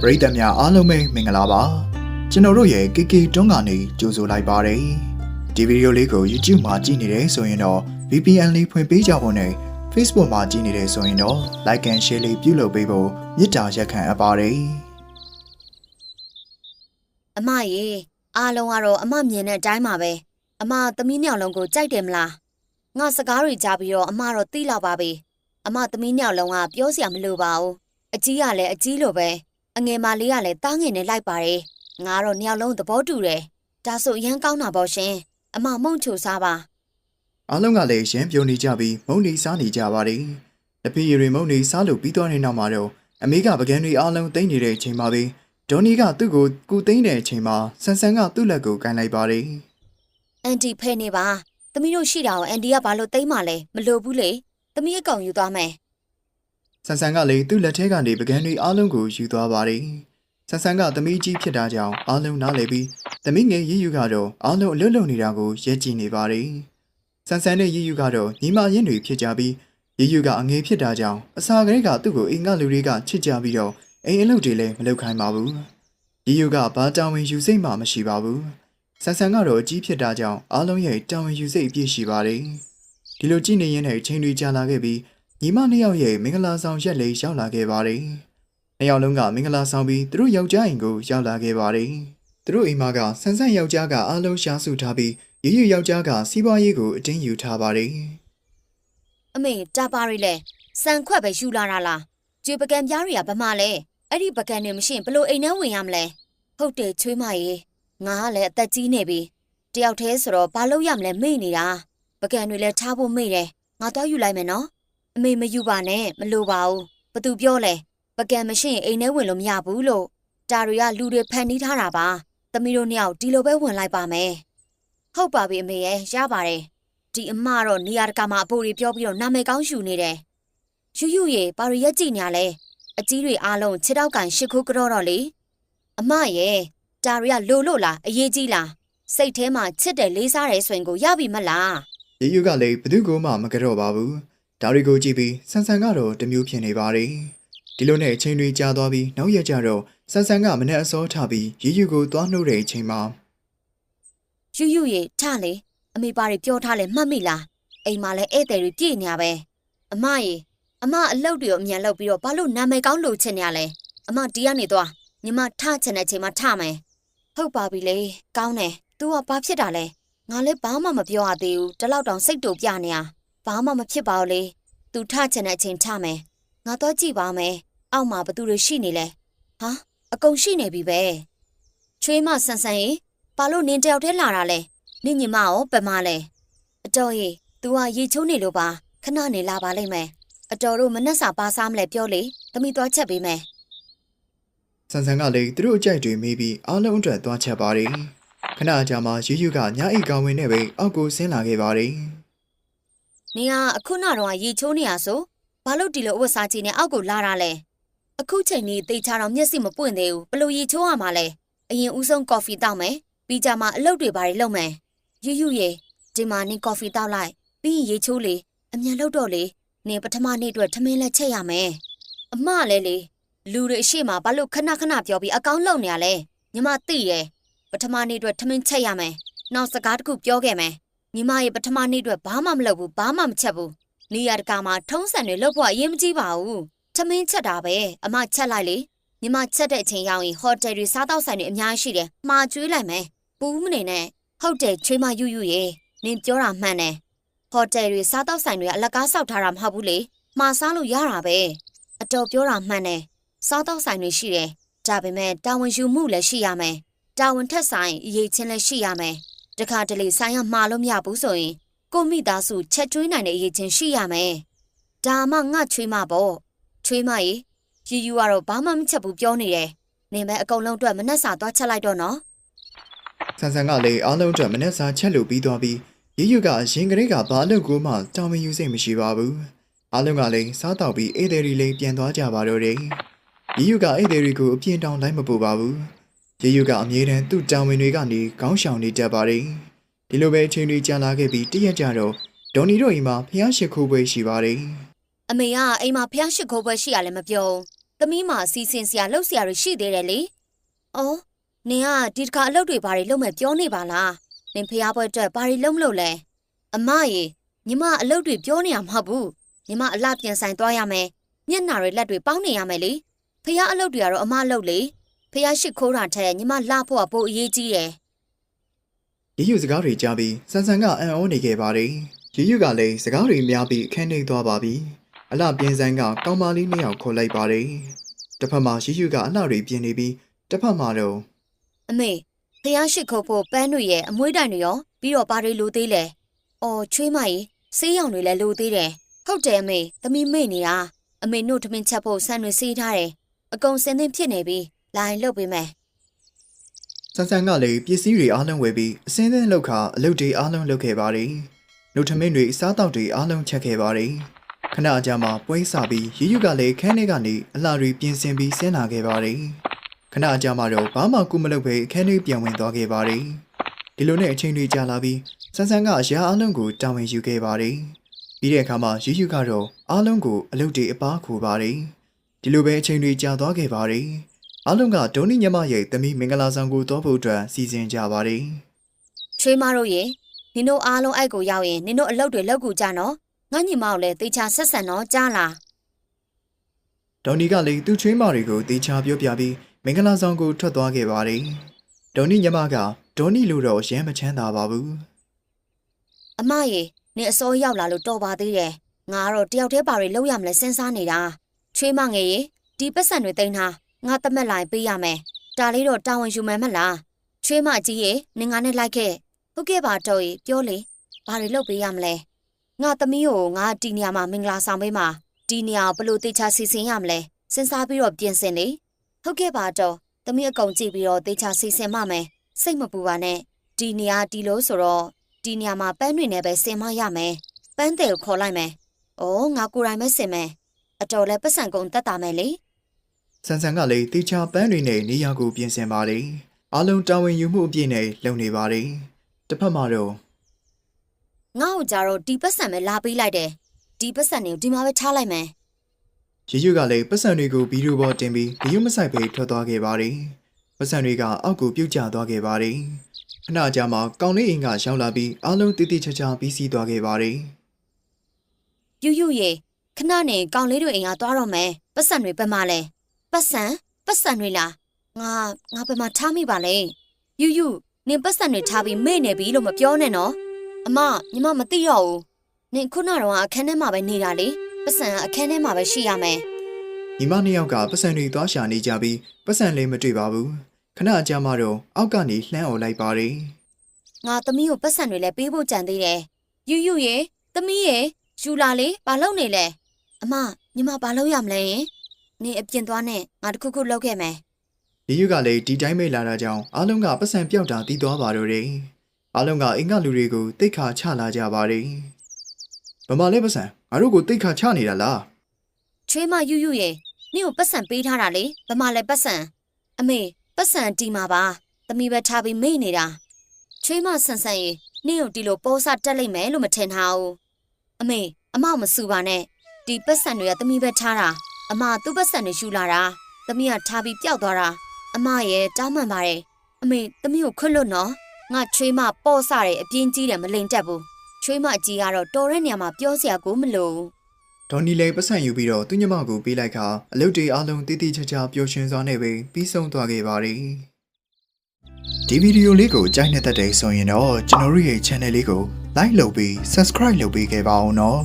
ပရိသတ်များအားလုံးပဲမင်္ဂလာပါကျွန်တော်တို့ရဲ့ KK တွန်းကနေကြိုဆိုလိုက်ပါတယ်ဒီဗီဒီယိုလေးကို YouTube မှာကြည့်နေတယ်ဆိုရင်တော့ VPN လေးဖွင့်ပေးကြဖို့နဲ့ Facebook မှာကြည့်နေတယ်ဆိုရင်တော့ Like and Share လေးပြုလုပ်ပေးဖို့မေတ္တာရက်ခံအပ်ပါတယ်အမရေအားလုံးကတော့အမမြင်တဲ့အတိုင်းပါပဲအမသမီးညောင်လုံးကိုကြိုက်တယ်မလားငါစကားတွေကြားပြီးတော့အမတော့သိလောက်ပါပြီအမသမီးညောင်လုံးကပြောစရာမလိုပါဘူးအကြီးကလည်းအကြီးလိုပဲ အငယ်မလေးကလည်းတားငင်နဲ့လိုက်ပါတယ်ငါတော့ညောင်လုံးသဘောတူတယ်ဒါဆိုအရန်ကောင်းတာပေါ့ရှင်အမမုံချိုစားပါအားလုံးကလည်းရမ်းပြုံနေကြပြီးမုံနေစားနေကြပါတယ်တပည့်ရီမုံနေစားလို့ပြီးသွားတဲ့နောက်မှာတော့အမေကပကံတွေအားလုံးတိမ့်နေတဲ့အချိန်မှာပဲဒေါ်နီကသူ့ကိုကူသိမ့်တဲ့အချိန်မှာဆန်ဆန်ကသူ့လက်ကိုကန်လိုက်ပါတယ်အန်တီဖဲနေပါသမီးတို့ရှိတာကိုအန်တီကဘာလို့သိမ့်မှလဲမလိုဘူးလေသမီးအကောင်ယူသွားမယ် ဆန်ဆန်ကလည်းသူ့လက်ထဲကနေပကံတွေအားလုံးကိုယူသွားပါတယ်ဆန်ဆန်ကသမီးကြီးဖြစ်တာကြောင့်အားလုံးနားလည်ပြီးသမီးငယ်ရည်ယူကတော့အားလုံးအလွတ်လုံနေတာကိုရဲကြည့်နေပါတယ်ဆန်ဆန်နဲ့ရည်ယူကတော့ညီမရင်းတွေဖြစ်ကြပြီးရည်ယူကအငယ်ဖြစ်တာကြောင့်အစာကလေးကသူ့ကိုအိမ်ကလူတွေကချစ်ကြပြီးတော့အိမ်အလုပ်တွေလည်းမလုပ်ခိုင်းပါဘူးရည်ယူကဘာတာဝန်ယူစိတ်မှမရှိပါဘူးဆန်ဆန်ကတော့အကြီးဖြစ်တာကြောင့်အားလုံးရဲ့တာဝန်ယူစိတ်အပြည့်ရှိပါတယ်ဒီလိုကြည့်နေရင်းနဲ့ချိန်တွေကြာလာခဲ့ပြီး ညီမနှစ်ယောက်ရဲ့မင်္ဂလာဆောင်ရက်လေးရောက်လာခဲ့ပါတယ်။နှစ်ယောက်လုံးကမင်္ဂလာဆောင်ပြီးသူတို့ယောက်ျားအိမ်ကိုရောက်လာခဲ့ပါတယ်။သူတို့အိမ်မှာကဆန်းဆန်းယောက်ျားကအားလုံးရှားစုထားပြီးရည်ရည်ယောက်ျားကစီးပွားရေးကိုအတင်းယူထားပါတယ်အမေတာပါရီလဲစံခွက်ပဲယူလာတာလားကျွေပကံပြားတွေကဘာမှလဲအဲ့ဒီပကံတွေမရှိရင်ဘလို့အိမ်ထဲဝင်ရမလဲဟုတ်တယ်ချွေးမရေငါကလည်းအသက်ကြီးနေပြီတယောက်တည်းဆိုတော့ဘာလို့ရမလဲမေ့နေတာပကံတွေလည်းထားဖို့မေ့တယ်ငါတော့ယူလိုက်မယ်နော် အမေမယူပါနဲ့မလိုပါဘူးဘသူပြောလဲပကံမရှိရင်အိမ်ထဲဝင်လို့မရဘူးလို့တာတွေကလူတွေဖန်တီးထားတာပါသမီးတို့နှစ်ယောက်ဒီလိုပဲဝင်လိုက်ပါမယ်ဟုတ်ပါပြီအမေရဲ့ရပါတယ်ဒီအမတော့နေရာတကာမှာအဖိုးတွေပြောပြီးတော့နာမည်ကောင်းယူနေတယ်။ယူယူရေပါရီရက်ကြည့်ညာလဲအကြီးတွေအားလုံးခြေထောက်ကန်ရှစ်ခိုးကြောတော့လေအမရဲ့တာရီကလိုလို့လားအရေးကြီးလားစိတ်ထဲမှာချစ်တယ်လေးစားတယ်ဆိုရင်ကိုရပြီမလား။ရည်ရည်ကလည်းဘသူကမှမကြော့ပါဘူး။ ဒါတွေကိုကြည့်ပြီးဆန်းဆန်းကတော့တမျိုးဖြစ်နေပါတယ်။ဒီလိုနဲ့အချိန်တွေကြာသွားပြီးနောက်ရက်ကျတော့ဆန်းဆန်းကမနဲ့အစောထပြီးရည်ရည်ကိုသွားနှုတ်တဲ့အချိန်မှာယူယူရေထလေအမေပါရီပြောထားလဲမှတ်မိလားအိမ်မှာလဲဧည့်သည်တွေပြည့်နေရပဲအမရေအမအလုပ်တွေကိုအမြန်လုပ်ပြီးတော့ဘာလို့နာမည်ကောင်းလို့ချင်နေရလဲအမဒီကနေသွားညီမထချင်တဲ့အချိန်မှာထမယ်ဟုတ်ပါပြီလေကောင်းတယ် तू ကဘာဖြစ်တာလဲငါလည်းဘာမှမပြောရသေးဘူးဒီလောက်တောင်စိတ်တူပြနေရ ဘာမှမဖြစ်ပါဘူးလေ तू ထချင်တဲ့အချိန်ထမယ်ငါတော့ကြည့်ပါမယ်အောက်မှာဘသူတွေရှိနေလဲဟာအကုန်ရှိနေပြီပဲချွေးမဆန်ဆန်ရေဘာလို့နင်းတယောက်တည်းလာတာလဲနင့်ညီမရောပမလဲအတော်ရေ तू ကရေချိုးနေလို့ပါခဏနေလာပါလိမ့်မယ်အတော်တို့မနှက်စာပါစားမလဲပြောလေသမီးသွားချက်ပေးမယ်ဆန်ဆန်ကလည်းသူတို့အကြိုက်တွေမေးပြီးအားလုံးအတွက်သွားချက်ပါတယ်။ခဏအကြာမှာရည်ရည်ကညအိတ်ကောင်းဝင်နဲ့ပဲအောက်ကိုဆင်းလာခဲ့ပါတယ်။ နေကအခုနောက်တော့ရေချိုးနေရဆိုဘာလို့ဒီလိုအဝတ်စားကြီးနဲ့အောက်ကိုလာတာလဲအခုချိန်นี้တေချာတော့မျက်စိမပွင့်သေးဘူးဘလို့ရေချိုးရမှာလဲအရင်ဦးဆုံးကော်ဖီတောက်မယ်ပြီးကြမှာအလုပ်တွေဘာတွေလုပ်မယ်ယူယူရေဒီမှာနင်ကော်ဖီတောက်လိုက်ပြီးရင်ရေချိုးလေအမြန်လုပ်တော့လေနင်ပထမနေ့အတွက်ထမင်းလက်ချက်ရမယ်အမလည်းလေလူတွေအရှိမဘာလို့ခဏခဏပြောပြီးအကောင်းလုံနေရလဲညီမသိတယ်ပထမနေ့အတွက်ထမင်းချက်ရမယ်နောက်စကားတစ်ခုပြောခဲ့မယ် ညီမရဲ့ပထမနေ့အတွက်ဘာမှမလုပ်ဘူးဘာမှမချက်ဘူးနေရတကာမှာထုံးစံတွေလုပ်ဖို့အရင်မကြီးပါဘူးထမင်းချက်တာပဲအမချက်လိုက်လေညီမချက်တဲ့အချိန်ရောက်ရင်ဟိုတယ်တွေစားတောက်ဆိုင်တွေအများကြီးရှိတယ်မှာကျွေးလိုက်မယ်ပူးမနေနဲ့ဟုတ်တယ်ချွေးမယူယူရေနင်ပြောတာမှန်တယ်ဟိုတယ်တွေစားတောက်ဆိုင်တွေကအလကားဆောက်ထားတာမဟုတ်ဘူးလေမှာစားလို့ရတာပဲအတော်ပြောတာမှန်တယ်စားတောက်ဆိုင်တွေရှိတယ်ဒါပေမဲ့တာဝန်ယူမှုလည်းရှိရမယ်တာဝန်ထက်ဆိုင်အရေးချင်းလည်းရှိရမယ် တခါတလေဆိုင်ရမှားလို့မရဘူးဆိုရင်ကိုမိသားစုချက်ကျွေးနိုင်တဲ့အရေးချင်းရှိရမယ်။ဒါမှငါချွေးမပေါ့။ချွေးမရေရီယူကတော့ဘာမှမချက်ဘူးပြောနေတယ်။နင်ပဲအကုန်လုံးအတွက်မနှက်စာသွားချက်လိုက်တော့နော်ဆန်ဆန်ကလည်းအားလုံးအတွက်မနေ့စာချက်လို့ပြီးသွားပြီးရည်ရည်ကရင်ကလေးကဘာလို့ကိုမှတောင်းမယူစိတ်မရှိပါဘူးအားလုံးကလည်းစားတော့ပြီးအိတ်သေးရီလေးပြန်သွားကြပါတော့တယ်ရည်ရည်ကအိတ်သေးရီကိုအပြင်းတောင်းလိုက်မပူပါဘူး ရည်ရည်ကအမြဲတမ်းသူ့တောင်းဝင်တွေကနေခေါင်းရှောင်နေတတ်ပါတယ်ဒီလိုပဲအချိန်တွေကြာလာခဲ့ပြီးတရက်ကြတော့ဒေါ်နီတို့အိမ်မှာဖျားရှိခိုးပွဲရှိပါတယ်။အမေကအိမ်မှာဖျားရှိခိုးပွဲရှိရလဲမပြောဘူး။တသမီးမှာစီစဉ်စရာလှုပ်စရာတွေရှိသေးတယ်လေ။အော်နင်ကဒီတစ်ခါအလုပ်တွေဘာတွေလုပ်မယ်ပြောနေပါလား။နင်ဖျားပွဲအတွက်ဘာတွေလုပ်မလို့လဲ။အမရေညီမအလုပ်တွေပြောနေရမှာမဟုတ်ဘူး။ညီမအလှပြန်ဆိုင်သွားရမယ်။မျက်နှာတွေလက်တွေပေါင်းနေရမယ်လေ။ဖျားအလုပ်တွေကတော့အမလုပ်လေ။ ဖျားရှိခိုးတာထက်ညီမလှဖို့ကပိုအရေးကြီးတယ်။ရီယူစကားတွေကြားပြီးဆန်ဆန်ကအံ့ဩနေခဲ့ပါတယ်ရီယူကလည်းစကားတွေများပြီးခန်းနေသွားပါပြီအလှပြင်းဆိုင်ကကောင်းမလေးနှစ်ယောက်ခေါ်လိုက်ပါတယ်တစ်ဖက်မှာရီယူကအလှတွေပြင်းနေပြီးတစ်ဖက်မှာတော့အမေဖျားရှိခိုးဖို့ပန်းတွေရဲ့အမွှေးတိုင်တွေရောပြီးတော့ဘာတွေလိုသေးလဲ။အော်ချွေးမကြီးဆေးရောင်တွေလည်းလိုသေးတယ်။ဟုတ်တယ်အမေသမီးမေ့နေတာအမေနှုတ်ထမင်းချက်ဖို့ဆန်တွေဆေးထားတယ်။အကုန်စင်သင်းဖြစ်နေပြီ။ လာရင်လုပ်ပေးမယ်ဆန်ဆန်ကလည်းပစ္စည်းတွေအားလုံးဝယ်ပြီးအစင်းသင်းလောက်ခါအလုပ်တွေအားလုံးလုပ်ခဲ့ပါတယ်နှုတ်ထမင်းတွေစားတောက်တွေအားလုံးချက်ခဲ့ပါတယ်ခဏကြာမှပွဲစားပြီးရီယူကလည်းခန်းထဲကနေအလှတွေပြင်ဆင်ပြီးဆင်းလာခဲ့ပါတယ်ခဏကြာမှတော့ဘာမှကုမလုပ်ပဲခန်းထဲပြန်ဝင်သွားခဲ့ပါတယ်ဒီလိုနဲ့အချိန်တွေကြာလာပြီးဆန်ဆန်ကရာအားလုံးကိုတာဝန်ယူခဲ့ပါတယ်ပြီးတဲ့အခါမှာရီယူကတော့အားလုံးကိုအလုပ်တွေအပားခိုပါတယ်ဒီလိုပဲအချိန်တွေကြာသွားခဲ့ပါတယ် အားလုံးကဒုံနီညမရဲ့တမီမင်္ဂလာဆောင်ကိုတောဖို့အတွက်စီစဉ်ကြပါတယ်။ချွေးမတို့ရေနင်တို့အားလုံးအိုက်ကိုရောက်ရင်နင်တို့အလုပ်တွေလုပ်ကူကြနော်။ငါညီမကိုလည်းတေချာဆက်ဆံတော့ကြားလား။ဒေါ်နီကလည်းသူ့ချွေးမတွေကိုတေချာပြောပြပြီးမင်္ဂလာဆောင်ကိုထွက်သွားခဲ့ပါတယ်။ဒုံနီညမကဒေါ်နီလိုတော့ရမ်းမချမ်းသာပါဘူး။အမရေနင်အစောရောက်လာလို့တော်ပါသေးတယ်။ငါကတော့တယောက်တည်းပါတွေလုပ်ရမလဲစဉ်းစားနေတာ။ချွေးမငယ်ရေဒီပတ်စံတွေတိန်းထား ငါတမက်လိုက်ပေးရမယ်။ဒါလေးတော့တာဝန်ယူမယ်မလား။ချွေးမကြီးရေနင်ငါနဲ့လိုက်ခဲ့။ဟုတ်ကဲ့ပါတော်ရေပြောလေဘာတွေလုပ်ပေးရမလဲ။ငါသမီးကိုငါဒီနေရာမှာမင်္ဂလာဆောင်ပေးမှာဒီနေရာကိုဘယ်လို့တေချာစီစဉ်ရမလဲ။စဉ်းစားပြီးတော့ပြင်ဆင်လေ။ဟုတ်ကဲ့ပါတော်သမီးအကုန်ကြည့်ပြီးတော့တေချာစီစဉ်မှမယ်။စိတ်မပူပါနဲ့ဒီနေရာဒီလို့ဆိုတော့ဒီနေရာမှာပန်းတွေနဲ့ပဲဆင်မရမယ်။ပန်းတယ်ကိုခေါ်လိုက်မယ်။အိုးငါကိုယ်တိုင်ပဲဆင်မယ်။အတော်လဲပတ်စံကုန်တက်တာမယ်လေ။ ဆန်ဆန်ကလည်းတေချာပန်းတွေနဲ့နေရာကိုပြင်ဆင်ပါတယ်။အားလုံးတာဝန်ယူမှုအပြည့်နဲ့လုပ်နေပါတယ်။တစ်ဖက်မှာတော့။ငါ့ကိုကြတော့ဒီပတ်စံပဲလာပေးလိုက်တယ်။ဒီပတ်စံတွေကိုဒီမှာပဲထားလိုက်မယ်ရီယူကလည်းပတ်စံတွေကိုဗီဒီယိုပေါ်တင်ပြီးဂယုမဆိုင်ပဲထွက်သွားခဲ့ပါတယ်။ပတ်စံတွေကအောက်ကိုပြုတ်ကျသွားခဲ့ပါတယ်။ခဏကြာမှကောင်းလေးအိမ်ကရောက်လာပြီးအားလုံးတိတိကျကျပြီးစီးသွားခဲ့ပါတယ်။။ယူယူရေခဏနေကောင်လေးတွေအိမ်ကသွားတော့မယ်။ပတ်စံတွေပဲမလဲ။ ပတ်စံပတ်စံတွေလား။ငါငါဘယ်မှာထားမိပါလဲ။ယူယူနင်ပတ်စံတွေထားပြီးမေ့နေပြီလို့မပြောနဲ့နော်။အမညီမမသိတော့ဘူး။နင်ခုနကတော့အခန်းထဲမှာပဲနေတာလေ။ပတ်စံကအခန်းထဲမှာပဲရှိရမယ်။ညီမနှစ်ယောက်ကပတ်စံတွေသွားရှာနေကြပြီးပတ်စံလေးမတွေ့ပါဘူးခဏအကြာမှတော့အောက်ကနေလှမ်းអော်လိုက်ပါတယ်ငါသမီးကိုပတ်စံတွေလည်းပေးဖို့ကြံသေးတယ်။ယူယူရေသမီးရေယူလာလေဘာလုပ်နေလဲ။အမညီမဘာလုပ်ရမလဲယင်။ နေအပြင်သွားနဲ့ငါတခုခုလုပ်ခဲ့မယ်လီယူကလည်းဒီတိုင်းပဲလာတာကြောင့်အားလုံးကပတ်စံပြောက်တာတီးသွားပါတော့တယ်အားလုံးကအင်္ဂလူတွေကိုတိတ်ခါချလာကြပါတယ်ဗမာလေးပတ်စံငါတို့ကိုတိတ်ခါချနေတာလား။ချွေးမယူယူရေနင့်ကိုပတ်စံပေးထားတာလေ။ဘာမှလည်းပတ်စံအမေပတ်စံတီမှာပါ။သမီးပဲထားပြီးမေ့နေတာ။ချွေးမဆန်ဆန်ရေနင့်ကိုဒီလိုပေါ်စတက်လိုက်မယ်လို့မထင်ထားဘူး။အမေအမမစူပါနဲ့။ဒီပတ်စံတွေကသမီးပဲထားတာ။ အမသူ့ပတ်စံတွေယူလာတာ။သမီးကထားပြီးပျောက်သွားတာ။အမရဲ့တောင်းပန်ပါတယ်။အမေသမီးကိုခွတ်လို့နော်။ငါချွေးမပေါ့စတယ်အပြင်းကြီးတယ်မလိန်တက်ဘူး။ချွေးမအကြီးကတော့တော်တဲ့နေရာမှာပြောစရာကိုမလိုဘူးဒေါ်နီလည်းပတ်စံယူပြီးတော့သူ့ညမကိုပေးလိုက်ခါအလုပ်တွေအားလုံးတိတိကျကျပျော်ရွှင်စွာနဲ့ပဲပြီးဆုံးသွားခဲ့ပါတယ်ဒီဗီဒီယိုလေးကိုကြိုက်နေတဲ့တဲ့ဆိုရင်တော့ကျွန်တော်တို့ရဲ့ channel လေးကို like လုပ်ပြီး subscribe လုပ်ပေးခဲ့ပါအောင်နော်